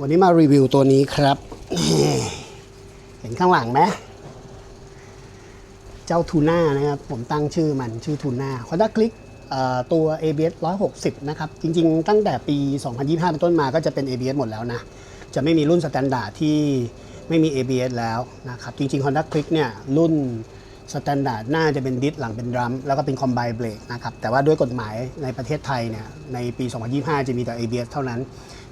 วันนี้มารีวิวตัวนี้ครับ เห็นข้างหลังไหมเจ้าทูน่านะครับ ผมตั้งชื่อมันชื่อทูน่า Honda Click เอ่อตัว ABS 160 นะครับ จริงๆ ตั้งแต่ปี 2025 เป็นต้นมาก็จะเป็น ABS หมดแล้วนะ จะไม่มีรุ่นสแตนดาร์ดที่ไม่มี ABS แล้วนะครับ จริงๆ Honda Click เนี่ย รุ่นสแตนดาร์ดน่าจะเป็นดิสหลังเป็นดรัม แล้วก็เป็นคอมไบเบรกนะครับ แต่ว่าด้วยกฎหมายในประเทศไทยเนี่ย ในปี 2025 จะมีแต่ ABS เท่านั้น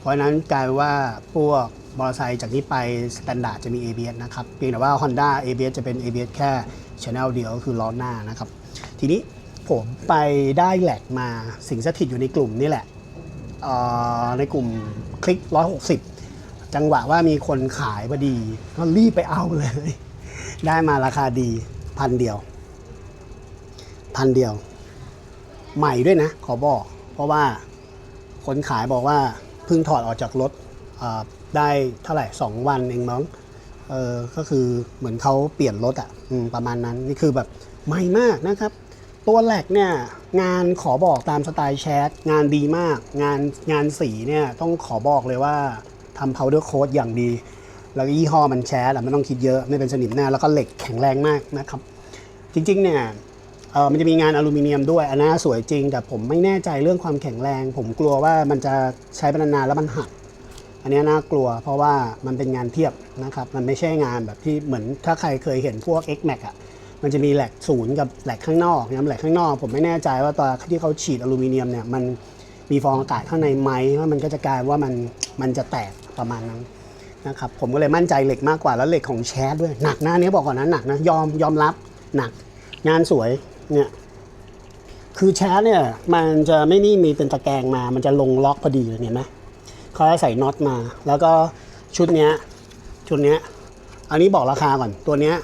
เพราะนั้นกลายว่าพวกมอเตอร์ไซค์จากนี้ไปสแตนดาร์ดจะมี ABS นะครับเพียงแต่ว่า Honda ABS จะเป็น ABS แค่ Channel เดียวก็คือล้อหน้านะครับ ทีนี้ผมไปได้แหลกมาสิงสถิตอยู่ในกลุ่มนี่แหละในกลุ่มคลิก 160 จังหวะว่ามีคนขายพอดี ก็รีบไปเอาเลย ได้มาราคาดีพันเดียว พันเดียว ใหม่ด้วยนะ ขอบอก เพราะว่าคนขายบอกว่า เพิ่งถอดออกจากรถได้เท่าไหร่สองวันเองมั้งเออก็คือเหมือนเขาเปลี่ยนรถอะ่ะประมาณนั้นนี่คือแบบใหม่มากนะครับ ตัวแหลกเนี่ยงานขอบอกตามสไตล์แชทงานดีมาก งานงานสีเนี่ยต้องขอบอกเลยว่าทำ powder coat อย่างดี แล้วก็ยี่ห้อมันแชทอะไม่ต้องคิดเยอะไม่เป็นสนิมหน้า แล้วก็เหล็กแข็งแรงมากนะครับ จริงๆเนี่ย เออมันจะมีงานอลูมิเนียมด้วยอันนั้นสวยจริง แต่ผมไม่แน่ใจเรื่องความแข็งแรง ผมกลัวว่ามันจะใช้ไปนานๆแล้วมันหัก อันนี้น่ากลัว เพราะว่ามันเป็นงานเทียบนะครับมันไม่ใช่งานแบบที่เหมือนถ้าใครเคยเห็นพวก X Max อะมันจะมีแหลกศูนย์กับแหลกข้างนอกนะแหลกข้างนอกผมไม่แน่ใจว่าตอนที่เขาฉีดอลูมิเนียมเนี่ยมันมีฟองอากาศข้างในไหมว่ามันก็จะกลายว่ามันมันจะแตกประมาณนั้นนะครับผมก็เลยมั่นใจเหล็กมากกว่าแล้วเหล็กของแชทด้วยหนักนะอันนี้บอกก่อนนะหนักนะยอมยอมรับหนักงานสวย เนี่ย คือแชทเนี่ย มันจะไม่นี่มีเป็นตะแกรงมา มันจะลงล็อกพอดีเลยเห็นไหมเขาจะใส่น็อตมา แล้วก็ชุดเนี้ย ชุดเนี้ย อันนี้บอกราคาก่อน ตัวเนี้ย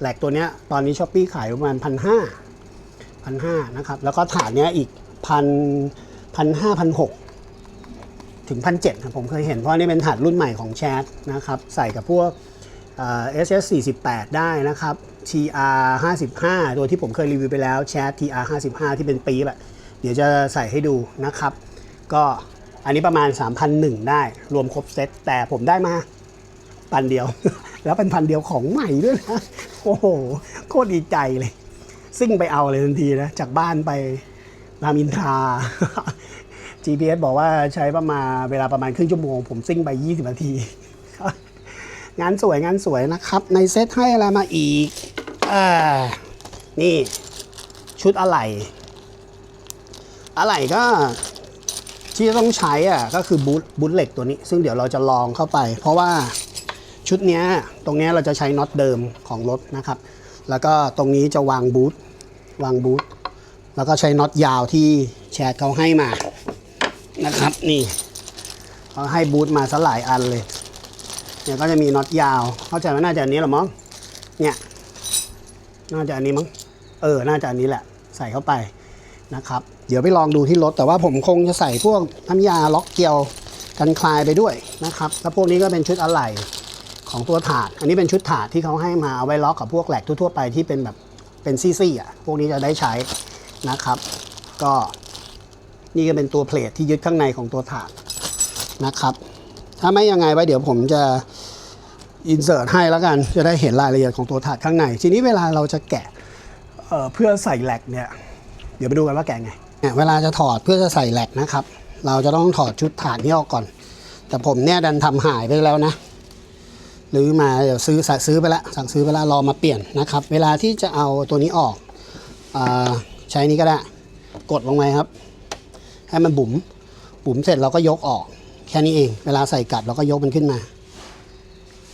แหลกตัวเนี้ย ตอนนี้ช้อปปี้ขายประมาณพันห้าพันห้านะครับ แล้วก็ถาดเนี้ยอีกพันพันห้าพันหกถึงพันเครับผมเคยเห็น เพราะนี่เป็นถาดรุ่นใหม่ของแชทนะครับ ใส่กับพวกเอ่อ SS 48ได้นะครับ TR 55ตัวที่ผมเคยรีวิวไปแล้วแชท TR 55ที่เป็นปีแบบเดี๋ยวจะใส่ให้ดูนะครับ ก็อันนี้ประมาณ 3,001ได้ รวมครบเซตแต่ผมได้มาพันเดียว แล้วเป็นพันเดียวของใหม่ด้วยนะ โอ้โห โคตรดีใจเลย ซิ่งไปเอาเลยทันทีนะ จากบ้านไปรามอินทรา GPS บอกว่าใช้ประมาณเวลาประมาณครึ่งชั่วโมง ผมซิ่งไป 20 นาที งานสวยงานสวยนะครับ ในเซตให้อะไรมาอีก นี่ชุดอะไหล่อะไหล่ก็ที่ต้องใช้อะก็คือบูทบูทเหล็กตัวนี้ ซึ่งเดี๋ยวเราจะลองเข้าไป เพราะว่าชุดเนี้ยตรงเนี้ยเราจะใช้น็อตเดิมของรถนะครับ แล้วก็ตรงนี้จะวางบูทวางบูทแล้วก็ใช้น็อตยาวที่แชทเขาให้มานะครับนี่เขาให้บูทมาซะหลายอันเลยเนี่ยก็จะมีน็อตยาว เข้าใจว่าน่าจะอันนี้หรอมั้งเนี่ย น่าจะอันนี้มั้ง เออ น่าจะอันนี้แหละ ใส่เข้าไปนะครับ เดี๋ยวไปลองดูที่รถ แต่ว่าผมคงจะใส่พวกน้ำยาล็อกเกลียวกันคลายไปด้วยนะครับ แล้วพวกนี้ก็เป็นชุดอะไหล่ของตัวถาด อันนี้เป็นชุดถาดที่เขาให้มาเอาไว้ล็อกกับพวกแหลกทั่วๆไปที่เป็นแบบเป็นซี่ๆอะ พวกนี้จะได้ใช้นะครับ ก็นี่ก็เป็นตัวเพลทที่ยึดข้างในของตัวถาดนะครับ ถ้าไม่ยังไงไว้เดี๋ยวผมจะ อินเสิร์ตให้แล้วกัน จะได้เห็นรายละเอียดของตัวถาดข้างใน ทีนี้เวลาเราจะแกะเเพื่อใส่แหลกเนี่ย เดี๋ยวไปดูกันว่าแกะไงเนี่ยเวลาจะถอดเพื่อจะใส่แหลกนะครับ เราจะต้องถอดชุดถาดนี้ออกก่อน แต่ผมเนี่ยดันทำหายไปแล้วนะหรือมาเดี๋ยวซื้อสั่งซื้อไปแล้วสั่งซื้อไปแล้วรอมาเปลี่ยนนะครับ เวลาที่จะเอาตัวนี้ออกอใช้นี้ก็ได้ กดลงไปครับ ให้มันบุ๋มบุ๋มเสร็จเราก็ยกออก แค่นี้เอง เวลาใส่กลับเราก็ยกมันขึ้นมา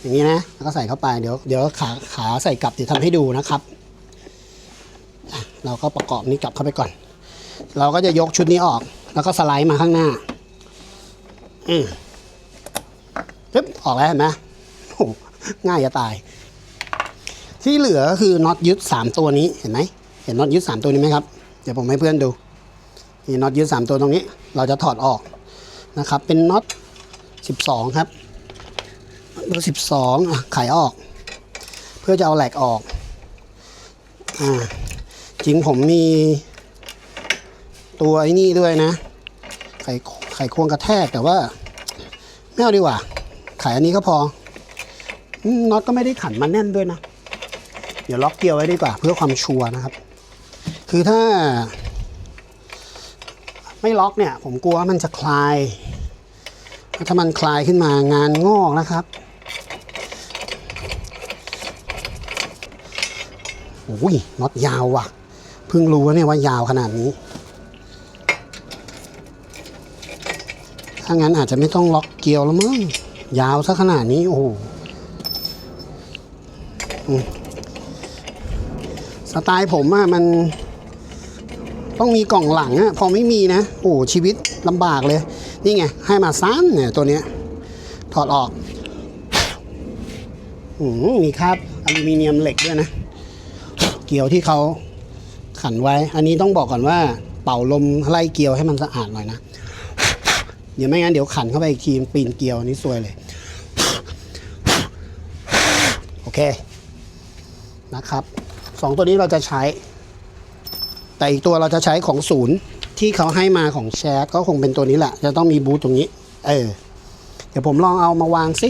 อย่างนี้นะแล้วก็ใส่เข้าไปเดี๋ยวเดี๋ยวขาขาใส่กลับเดี๋ยวทำให้ดูนะครับเราก็ประกอบนี้กลับเข้าไปก่อน เราก็จะยกชุดนี้ออก แล้วก็สไลด์มาข้างหน้า อืมปึ๊บออกแล้วเห็นไหมง่ายจะตาย ที่เหลือก็คือน็อตยึดสามตัวนี้เห็นไหมเห็นน็อตยึดสามตัวนี้ไหมครับเดี๋ยวผมให้เพื่อนดูนี่น็อตยึด3ตัวตรงนี้ เราจะถอดออกนะครับ เป็นน็อต12ครับ เบอร์12อะไขออก เพื่อจะเอาแหลกออกอ่าจริงผมมี ตัวไอ้นี่ด้วยนะ ไข่ไข่ควงกระแทกแต่ว่าไม่เอาดีกว่าไขอันนี้ก็พอน็อตก็ไม่ได้ขันมาแน่นด้วยนะ เดี๋ยวล็อกเกียวไว้ดีกว่า เพื่อความชัวร์นะครับ คือถ้า ไม่ล็อกเนี่ย ผมกลัวว่ามันจะคลาย ถ้ามันคลายขึ้นมางานงอกนะครับ อ้ยน็อตยาวว่ะ เพิ่งรู้ว่าเนี่ยว่ายาวขนาดนี้ ถ้างั้นอาจจะไม่ต้องล็อกเกลียวแล้วมั้ง ยาวซะขนาดนี้ โอ้โหสไตล์ผมอะมันต้องมีกล่องหลังอะพอไม่มีนะ โอ้ชีวิตลำบากเลย นี่ไง ให้มาซ้ำเนี่ยตัวเนี้ย ถอดออก มีคราบอลูมิเนียมเหล็กด้วยนะ เกลียวที่เขาขันไว้ อันนี้ต้องบอกก่อนว่า เป่าลมไล่เกลียวให้มันสะอาดหน่อยนะ เดี๋ยวไม่งั้นเดี๋ยวขันเข้าไปอีกทีปีนเกลียวอันนี้ซวยเลย โอเค นะครับสองตัวนี้เราจะใช้ แต่อีกตัวเราจะใช้ของศูนย์ที่เขาให้มาของแชร์ก็คงเป็นตัวนี้แหละ จะต้องมีบูธตรงนี้ เออ เดี๋ยวผมลองเอามาวางสิ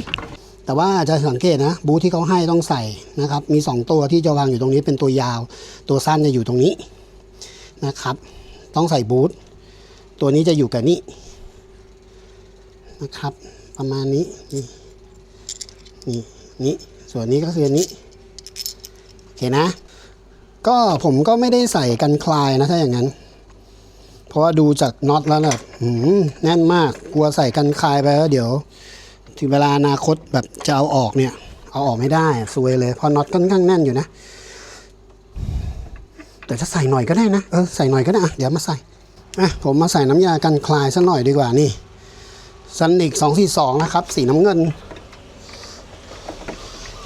แต่ว่าจะสังเกตนะบูธที่เขาให้ต้องใส่นะครับ มี 2 ตัวที่จะวางอยู่ตรงนี้เป็นตัวยาว ตัวสั้นจะอยู่ตรงนี้นะครับ ต้องใส่บูธตัวนี้จะอยู่กับนี่นะครับ ประมาณนี้นี่นี่นี่ส่วนนี้ก็คืออันนี้โอเคนะ ก็ผมก็ไม่ได้ใส่กันคลายนะถ้าอย่างนั้น เพราะว่าดูจากน็อตแล้วแบบหืมแน่นมากกลัวใส่กันคลายไปแล้วเดี๋ยว ถึงเวลาอนาคตแบบจะเอาออกเนี่ย เอาออกไม่ได้ซวยเลยเพราะน็อตค่อนข้างแน่นอยู่นะ แต่จะใส่หน่อยก็ได้นะเออใส่หน่อยก็ได้อะเดี๋ยวมาใส่อะผมมาใส่น้ำยากันคลายสักหน่อยดีกว่านี่ซันนิกสองสี่สองนะครับ สีน้ำเงิน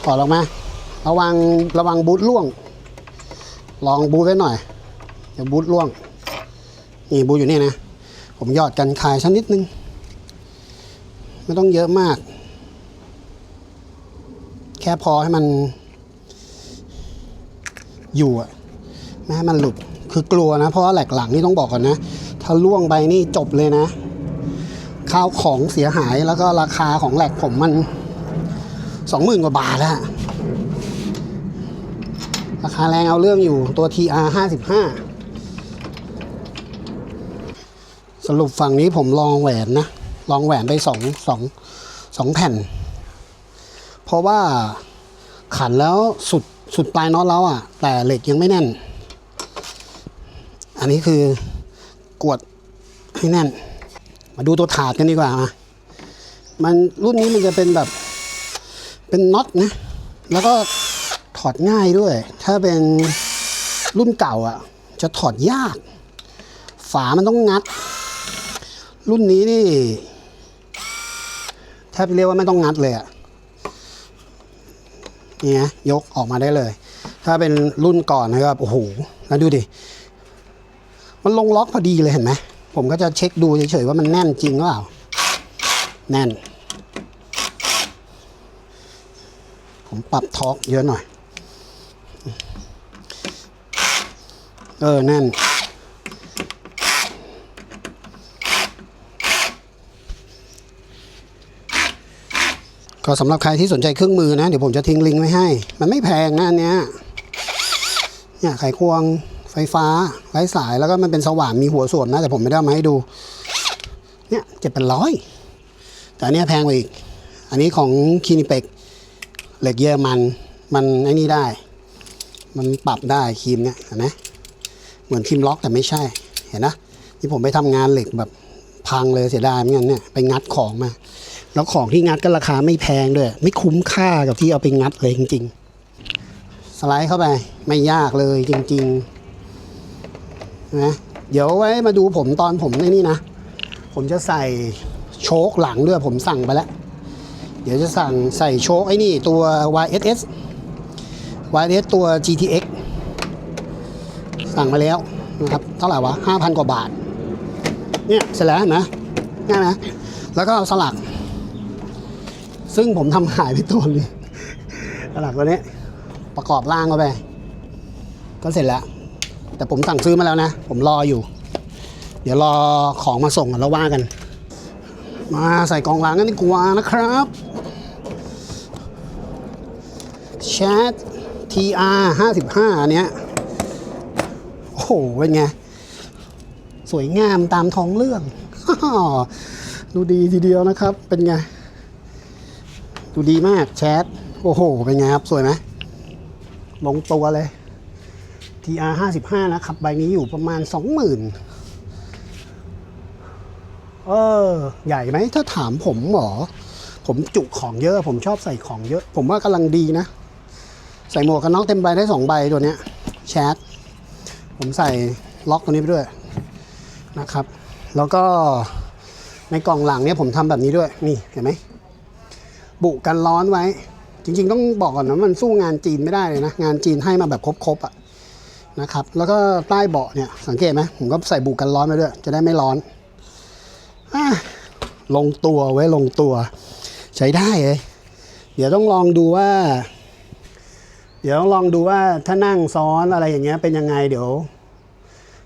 ถอดออกมา ระวังระวังบูทล่วง ลองบูทไว้หน่อยเดี๋ยวบูทล่วง นี่บูทอยู่นี่นะ ผมยอดกันคลายสักนิดนึง ไม่ต้องเยอะมาก แค่พอให้มันอยู่อะไม่ให้มันหลุด คือกลัวนะ เพราะว่าแหลกหลังนี่ต้องบอกก่อนนะ ถ้าล่วงไปนี่จบเลยนะ ข้าวของเสียหายแล้วก็ราคาของแหลกผมมันสองหมื่นกว่าบาทแล้วราคาแรงเอาเรื่องอยู่ตัว TR 55 สรุปฝั่งนี้ผมลองแหวนนะ ลองแหวนไปสองสองสองแผ่น เพราะว่าขันแล้วสุดสุดปลายน็อตแล้วอะ แต่เหล็กยังไม่แน่น อันนี้คือกวดให้แน่น มาดูตัวถาดกันดีกว่ามามันรุ่นนี้มันจะเป็นแบบเป็นน็อตนะ แล้วก็ถอดง่ายด้วย ถ้าเป็นรุ่นเก่าอะ จะถอดยาก ฝามันต้องงัด รุ่นนี้นี่ แทบเรียกว่าไม่ต้องงัดเลยอะนี่นะยกออกมาได้เลย ถ้าเป็นรุ่นก่อนนะครับโอ้โหแล้วดูดิ มันลงล็อกพอดีเลยเห็นไหมผมก็จะเช็คดูเฉยๆว่ามันแน่นจริงหรือเปล่า แน่น ผมปรับท็อกเยอะหน่อย เออ แน่น ก็สำหรับใครที่สนใจเครื่องมือนะ เดี๋ยวผมจะทิ้งลิงก์ไว้ให้ มันไม่แพงนะอันเนี้ยเนี่ยไขควงไฟฟ้าไร้สายแล้วก็มันเป็นสว่านมีหัวส่วนนะ แต่ผมไม่ได้มาให้ดู เนี่ยเจ็ดเป็นร้อยแต่อันเนี้ยแพงกว่าอีก อันนี้ของคีนิเปกเหล็กเยอรมัน มันไอ้นี่ได้ มันปรับได้คีมเนี่ยเห็นไหมเหมือนคีมล็อกแต่ไม่ใช่เห็นนะที่ผมไปทำงานเหล็กแบบพังเลยเสียดายเหมือนกันเนี่ยไปงัดของมา แล้วของที่งัดก็ราคาไม่แพงด้วย ไม่คุ้มค่ากับที่เอาไปงัดเลยจริง ๆ สไลด์เข้าไปไม่ยากเลยจริงๆนะเดี๋ยวไว้มาดูผมตอนผมในนี่นะ ผมจะใส่โชคหลังด้วยผมสั่งไปแล้ว เดี๋ยวจะสั่งใส่โชคไอ้นี่ตัว YSS YSS ตัว GTX สั่งมาแล้วนะครับเท่าไหร่วะ 5,000 กว่าบาท เนี่ย เสร็จแล้วนไหมง่ายไหมแล้วก็เอาสลัก ซึ่งผมทำหายไปตัวนึงสลักตัวนี้ประกอบร่างเข้าไป ก็เสร็จแล้ว แต่ผมสั่งซื้อมาแล้วนะ ผมรออยู่ เดี๋ยวรอของมาส่งแล้วว่ากัน มาใส่กล่องล้างกันดีกว่านะครับแชท TR 55อันเนี้ยโอ้โห เป็นไง สวยงามตามท้องเรื่อง ดูดีทีเดียวนะครับ เป็นไง ดูดีมากแชทโอ้โห เป็นไงครับ สวยไหมลงตัวเลย TR 55นะครับ ใบนี้อยู่ประมาณ 20,000 เออ ใหญ่ไหม ถ้าถามผมหมอ ผมจุของเยอะ ผมชอบใส่ของเยอะ ผมว่ากำลังดีนะ ใส่หมวกกันน็อกเต็มใบได้สองใบตัวเนี้ยแชทผมใส่ล็อกตัวนี้ไปด้วยนะครับ แล้วก็ในกล่องหลังเนี่ยผมทำแบบนี้ด้วย นี่เห็นไหม บุกันร้อนไว้ จริง ๆ ต้องบอกก่อนนะมันสู้งานจีนไม่ได้เลยนะ งานจีนให้มาแบบครบๆอะนะครับ แล้วก็ใต้เบาะเนี่ยสังเกตไหมผมก็ใส่บุกันร้อนไปด้วย จะได้ไม่ร้อนอลงตัวไว้ลงตัว ใช้ได้เลยเดี๋ยวต้องลองดูว่า เดี๋ยวต้องลองดูว่าถ้านั่งซ้อนอะไรอย่างเงี้ยเป็นยังไงเดี๋ยว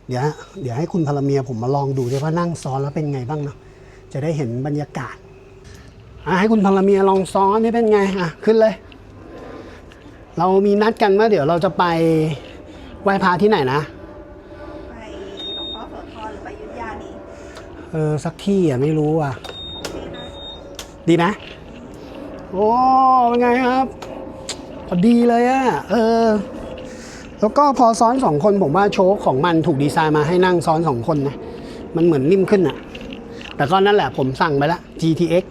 เดี๋ยวเดี๋ยวให้คุณพลเมียผมมาลองดูด้วยว่านั่งซ้อนแล้วเป็นไงบ้างเนาะจะได้เห็นบรรยากาศ ให้คุณพลเมียลองซ้อนนี่เป็นไงอะขึ้นเลย เรามีนัดกันว่าเดี๋ยวเราจะไปไหว้พระที่ไหนนะไปหลวงพ่อโสธรหรือไปอยุธยาดีเออสักที่อะไม่รู้อะโอเคนะดีไหมโอ้เป็นไงครับพอดีเลยอะเออ แล้วก็พอซ้อนสองคนผมว่าโชคของมันถูกดีไซน์มาให้นั่งซ้อนสองคนนะ มันเหมือนนิ่มขึ้นอะแต่ก็นั่นแหละผมสั่งไปละ GTX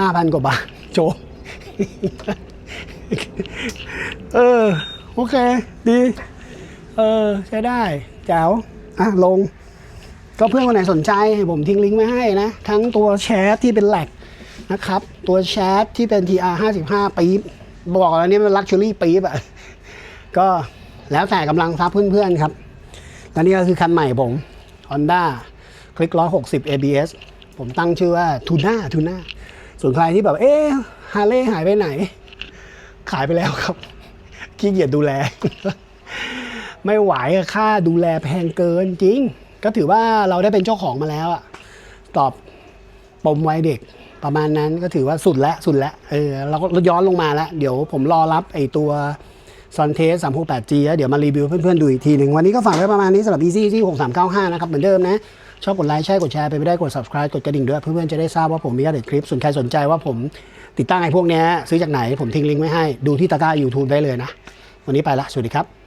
5,000กว่าบาทโชคเออ โอเค ดี เออ ใช้ได้ แจ๋ว อะ ลง ก็เพื่อนคนไหนสนใจผมทิ้งลิงก์ไว้ให้นะ ทั้งตัวแชทที่เป็นแหลกนะครับ ตัวแชทที่เป็น TR 55ปี๊บบอกแล้วนี่มันลักชัวรี่ปี๊บอะก็แล้วแต่กำลังทรัพย์เพื่อนๆครับและนี่ก็คือคันใหม่ผม Honda คลิก160 ABS ผมตั้งชื่อว่าทูน่าทูน่า ส่วนใครที่แบบเอ๊ะฮาร์เลย์หายไปไหน ขายไปแล้วครับขี้เกียจดูแล ไม่ไหวค่าดูแลแพงเกินจริง ก็ถือว่าเราได้เป็นเจ้าของมาแล้วอะตอบปมวัยเด็กประมาณนั้นก็ถือว่าสุดแล้วสุดแล้วเออเราก็ย้อนลงมาแล้ว เดี๋ยวผมรอรับไอตัว s o n t e s 368G แล้วเดี๋ยวมารีวิวเพื่อนๆดูอีกทีหนึ่งวันนี้ก็ฝากไว้ประมาณนี้สำหรับ Easy ที่ 6395 นะครับ เหมือนเดิมนะ ชอบกดไลค์ใช่กดแชร์ไปไม่ได้กด subscribe กดกระดิ่งด้วย เพื่อนๆจะได้ทราบว่าผมมีอัปเดคลิปส่วนใครสนใจว่าผมติดตั้งไอ้พวกเนี้ยซื้อจากไหนผมทิ้งลิงก์ไว้ให้ดูที่ตะกร้า YouTube ได้เลยนะ วันนี้ไปละสวัสดีครับ